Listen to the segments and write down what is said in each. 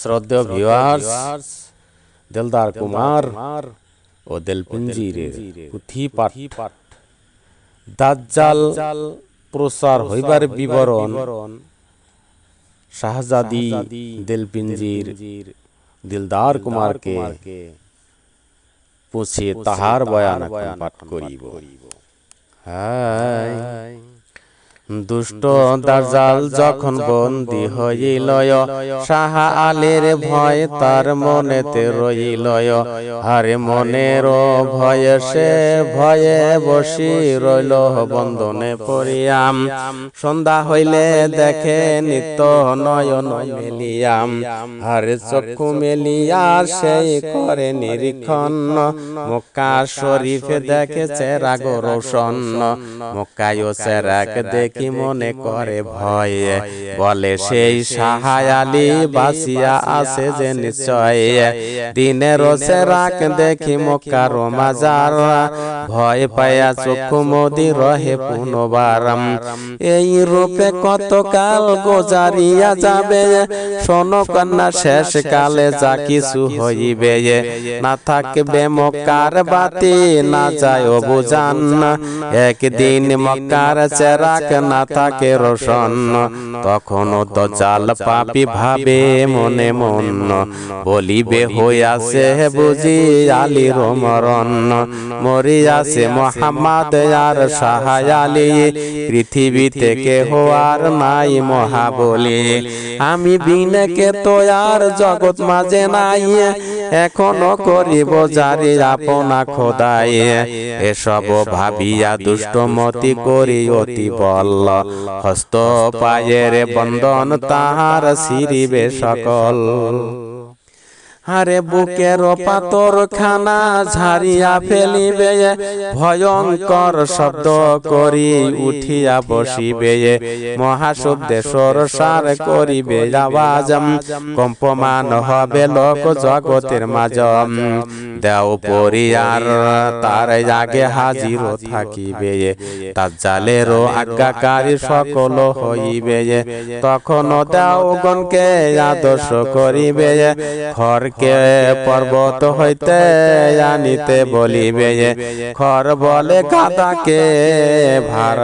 শ্রদ্ধেয় ভিউয়ার্স দিলদার কুমার ও দিলপিঞ্জিরের পুথি পাঠ দাজ্জাল প্রচার হইবার বিবরণ শাহজাদি দিলপিঞ্জির দিলদার কুমারকে পুছে তাহার বয়ান পাঠ করিব। হায়। দুষ্ট দাজাল যখন বন্দি হইলয় সাহা আলের ভয় তার মনেতে রইলয়। আরে মনের ভয়ে সে ভয়ে বসি রইল বন্ধনে পড়িয়াম। সন্ধ্যা হইলে দেখে নিত্য নয়ন মেলিয়াম। আরে চক্ষু মেলিয়া সেই করে নিরীক্ষণ। মক্কা শরীফে দেখেছে রাগ রোশন। মক্কায় চেরাক দেখি কি মনে করে ভয়ে। বলে সেই সাহায়ালি বাসিয়া আছে যে নিশ্চয়। দিনের রাখ দেখি মক্কার মাজার। ভয় পাইয়া চক্ষু মোদি রহে পুনবার। এই রূপে কতকাল গোজারিয়া যাবে? শোনো কন্যা শেষ কালে যা কিছু হইবে। না থাকবে মক্কার বাতি না যায় বুঝান একদিন মক্কার চেরাক না থাকে রোশন, তখনও তো জাল পাপি ভাবে মনে মন, বলিবে হইয়াছে বুঝি আলী রমরণ মরিয়াছে মোহাম্মদ আর সাহায় আলী পৃথিবী থেকে হওয়ার নাই মহাবলী। আমি বিনেকে তো আর জগৎ মাঝে নাই এখনও করিব জারি আপনা খোদায়। এসব ভাবিয়া দুষ্টমতি করি অতি বল। হস্ত পায়ের বন্ধন তাহার সিরিবে সকল। আরে বুকের পাতর খানা ঝারিয়া ফেলিবে। ভয়ঙ্কর শব্দ করি উঠিয়া বসিবে। মহাশব্দে সরসার করিবে আওয়াজ। কম্পমান হবে লোক জগতের মাঝ। দেও পরিয়ার তার আগে হাজির থাকিবে। তার জালেরও আজ্ঞাকারী সকল হইবে। তখন দেওগণকে আদর্শ করিবে। খর কে পর্বত হইতে জানিতে বলিবে খর বলে কাদাকে ভার।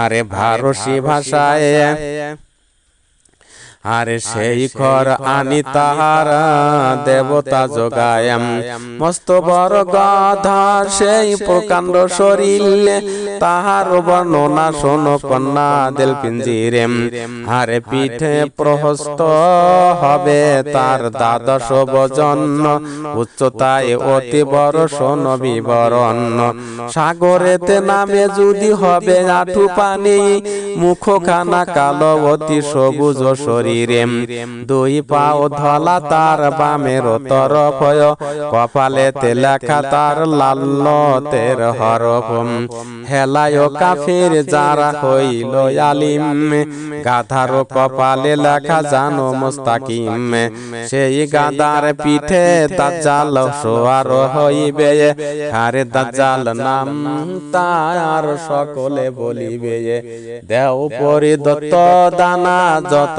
আরে ভারসী ভাষায় আরে সেই খর আনি তাহার দেবতা যোগায়াম। মস্ত বড় গাধা সেই প্রকাণ্ড শরীর তাহার বর্ণনা শোন কন্যা দেল পিঞ্জিরে আরে পিঠে প্রহস্ত হবে তার দ্বাদশ বজন উচ্চতায় অতি বড় শোন বিবরণ। সাগরেতে নামে যদি হবে আঠু পানি মুখখানা কালো অতি সবুজ শরীর শরীরে দুই পাও ধলা তার বামের তরফ কপালেতে লেখা তার লাল তের হরফ হেলায় কাফির যারা হইল আলিম। গাধার কপালে লেখা জানো মুস্তাকিম। সেই গাদার পিঠে দাজ্জাল সোয়ার হইবে। হারে দাজ্জাল নাম তার সকলে বলিবে। দেও পরিদত্ত দানা যত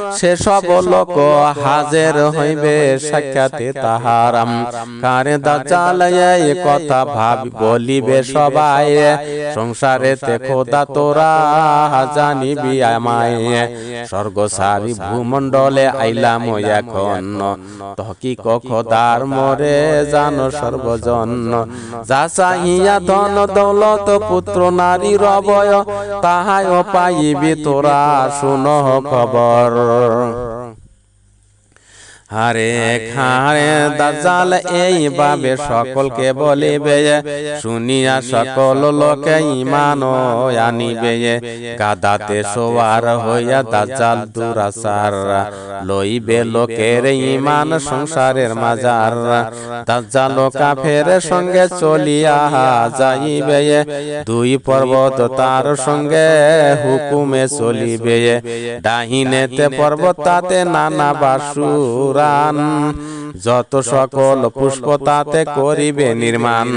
সে সব লোক হাজের হইবে সাক্ষাতে তাহারাম। কারে এই কথা ভাব বলিবে সবাই সংসারেতে খোদা তোরা জানিবি আমায়। স্বর্গ সারি ভূমণ্ডলে আইলাম এখন। তকি খোদার মরে জানো সর্বজন। যা চাহিয়া ধন দৌলত পুত্র নারী রবয় তাহায় পাইবি তোরা। শুন খবর। Father. হারে খারে দাজাল এই এইভাবে সকলকে বলিবে শুনিয়া সকল লোকে ইমান আনিবে গাদাতে সোয়ার হইয়া দাজাল দুরাসার লইবে লোকের ইমান সংসারের মাজার। দাজাল কাফের সঙ্গে চলিয়া যাইবে দুই পর্বত তার সঙ্গে হুকুমে চলিবে ডাহিনেতে পর্বত তাতে নানা বাসুর প্রাণ যত সকল পুষ্প তাতে করিবে নির্মাণ।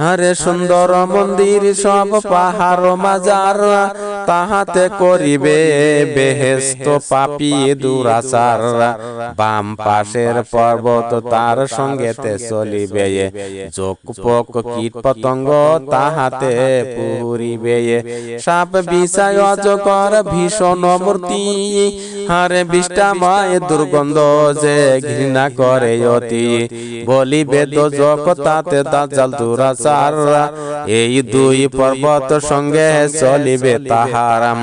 হরে সুন্দর মন্দির সব পাহাড় মাজার তাহাতে করিবে বেহেস্ত পাপি দুরাচার। বাম পাশের পর্বত তার সঙ্গেতে চলিবে। যোগ পোক কীট পতঙ্গ তাহাতে পুরিবে সাপ বিষয় অজকর ভীষণ মূর্তি হারে বিষ্টাময় দুর্গন্ধ যে ঘৃণা করে অতি। বলিবে তো যোগ তাতে দাজাল দুরাচার এই দুই পর্বত সঙ্গে চলিবে তাহারাম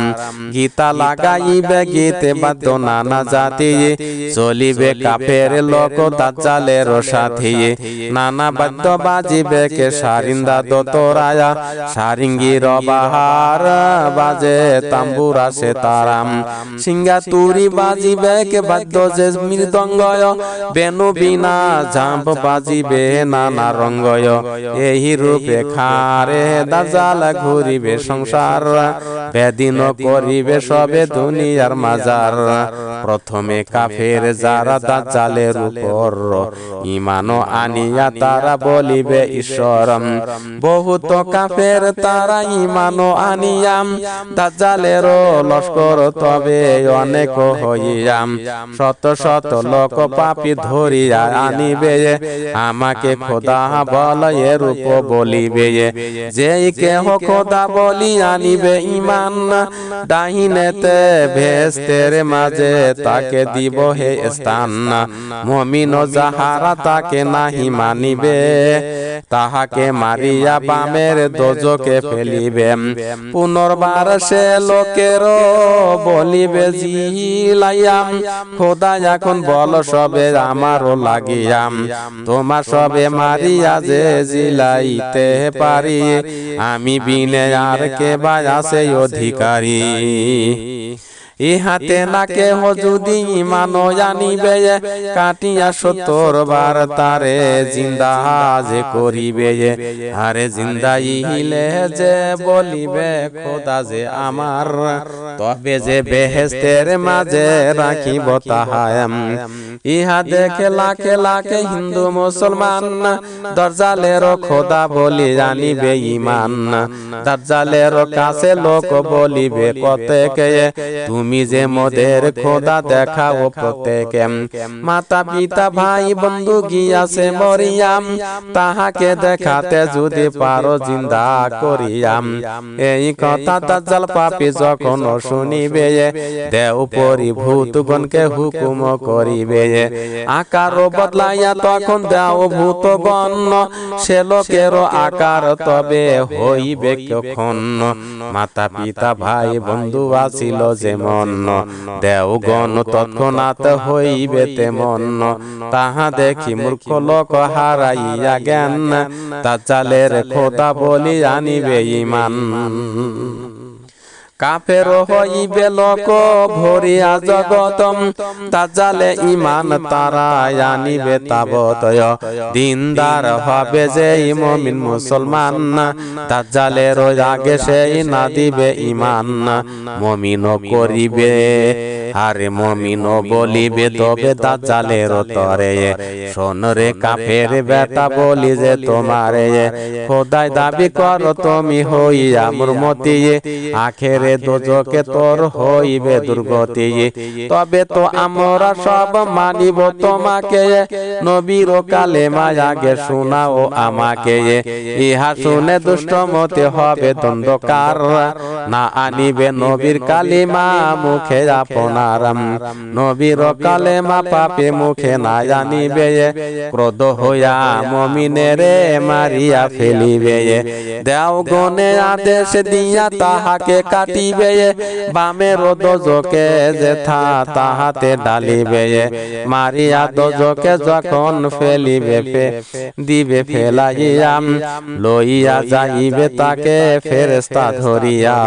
গীতা লাগাইবে, গীতে বাদ্য নানা জাতি। চলিবে কাপের লোক দাজ্জালের সাথী। নানা বাদ্য বাজিবে কে সারিন্দা দোতরায়া সারিঙ্গির বাহার বাজে তাম্বুরা সে তারাম সিঙ্গা তুরি বাজিবে কে বাদ্য যে মৃদঙ্গয় বেনু বিনা ঝাম্প বাজিবে নানা রঙ্গয়। এই রূপে খারে দাজাল ঘুরিবে সংসার। বেদিন করিবে সবে দুনিয়ার মাজার। প্রথমে কাফের যারা দাজ্জালের উপর ইমানো আনিয়া তারা বলিবে ঈশ্বরম। বহুত কাফের তারা ইমানো আনিয়াম। দাজ্জালের লস্কর তবে অনেক হইয়াম। শত শত লোক পাপি ধরিয়া আনিবে। আমাকে খোদা বল রূপ বলিবে। যেই কেহ খোদা বলি আনিবে ইমান ডাহিনেতে ভেস্তের মাঝে তাকে দিব হে স্থান? মমিন যাহারা তাকে নাহি মানিবে তাহাকে মারিয়া বামের দোজকে ফেলিবে। পুনর্বার সে লোকের বলিবে জিলাইয়াম খোদা এখন বল সবে আমারও লাগিয়াম। তোমার সবে মারিয়া যে জিলাইতে পারি আমি বিনে আর কে বা আছে অধিকারী। ইহাতে না কেহ যদি ইমানো জানিবে কাটিয়া সত্তর বার তারে জিন্দা যে করিবে আরে জিন্দা ইহিলে যে বলিবে খোদা যে আমার। তবে যে বেহেস্তের মাঝে রাখিব তাহায়াম। ইহা দেখে লাখে লাখে হিন্দু মুসলমান। দরজালের খোদা বলি জানিবে ইমান দরজালের কাছে লোক বলিবে কতেকে। তুমি যে মোদের খোদা দেখাও প্রত্যেকে। মাতা পিতা ভাই বন্ধু গিয়াছে মরিয়াম। তাহাকে দেখাতে যদি পারো জিন্দা করিয়াম। এই কথা দাজ্জাল পাপি যখন শুনিবে দেও পরিভূতগণকে হুকুম করিবে আকার বদলাইয়া তখন দেও ভূতগণ। সে লোকের আকার তবে হইবে কখন? মাতা পিতা ভাই বন্ধু আসিল যেমন দেও গণ তৎক্ষণাৎ হইবে তেমন। তাহা দেখি মূর্খ লোক হারাইয়া জ্ঞান। তা চালের খোদা বলি আনিবে ইমান। কাফের হইবে লোক ভরিয়া জগতম। তাজালে ইমান তারা আনিবে তাবতয়। দিনদার হবে যে মমিন মুসলমান। তাজালে আগে সেই না দিবে ইমান। মমিন করিবে। আরে মমিন বলিবে তবে দাজ্জালের তরে। শোন রে কাফের বেটা, বলি যে তোমারে খোদাই দাবি কর তুমি হইয়া মতি। আখেরে দোজকে তোর হইবে দুর্গতি। তবে তো আমরা সব মানিব তোমাকে। নবীর কালে মায়াগে শোনাও আমাকে। ইহা শুনে দুষ্ট মতে হবে দ্বন্দ্বকার। না আনিবে নবীর কালিমা মুখে আপনার নবীর কালেমা পাপে মুখে না জানিবে ক্রোধ হইয়া মমিনেরে মারিয়া ফেলিবে। দেও গনে আদেশ দিয়া তাহাকে কাটিবে। বামে রোদজকে যেথা তাহাতে ডালিবে। মারিয়া দজকে যখন ফেলিবে দিবে ফেলাইয়াম। লইয়া যাইবে তাকে ফেরেস্তা ধরিয়া।